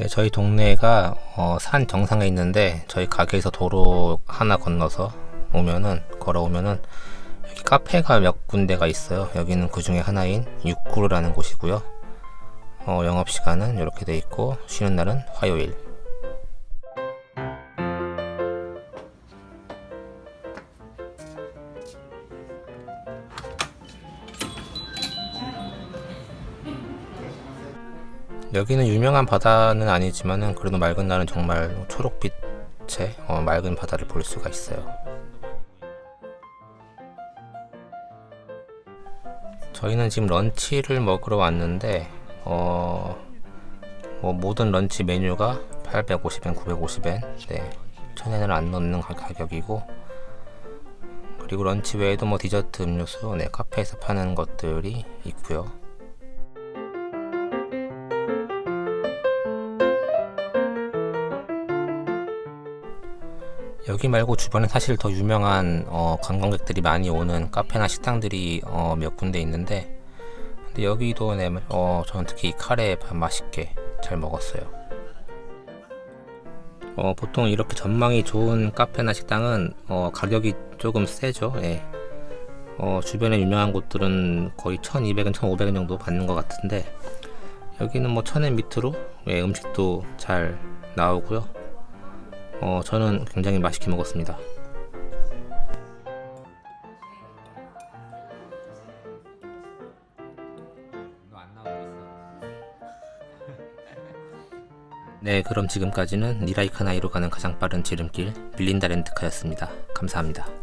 네, 저희 동네가 어, 산 정상에 있는데 저희 가게에서 도로 하나 건너서 오면은 걸어오면은 여기 카페가 몇 군데가 있어요. 여기는 그 중에 하나인 육구르라는 곳이고요. 어, 영업 시간은 이렇게 돼 있고 쉬는 날은 화요일. 여기는 유명한 바다는 아니지만은 그래도 맑은 날은 정말 초록빛의 어, 맑은 바다를 볼 수가 있어요. 저희는 지금 런치를 먹으러 왔는데 어, 뭐 모든 런치 메뉴가 850엔, 950엔, 네, 1000엔을 안 가- 가격이고 그리고 런치 외에도 뭐 디저트, 음료수, 네, 카페에서 파는 것들이 있고요. 여기 말고 주변에 사실 더 유명한 어, 관광객들이 많이 오는 카페나 식당들이 어, 몇 군데 있는데 근데 여기도 네, 어, 저는 특히 이 카레 밥 맛있게 잘 먹었어요. 어, 보통 이렇게 전망이 좋은 카페나 식당은 어, 가격이 조금 세죠. 예. 어, 주변에 유명한 곳들은 거의 1200원, 1500원 정도 받는 것 같은데 여기는 뭐 1000원 밑으로 예, 음식도 잘 나오고요. 어, 저는 굉장히 맛있게 먹었습니다. 네, 그럼 지금까지는 니라이카나이로 가는 가장 빠른 지름길 빌린다 렌트카였습니다. 감사합니다.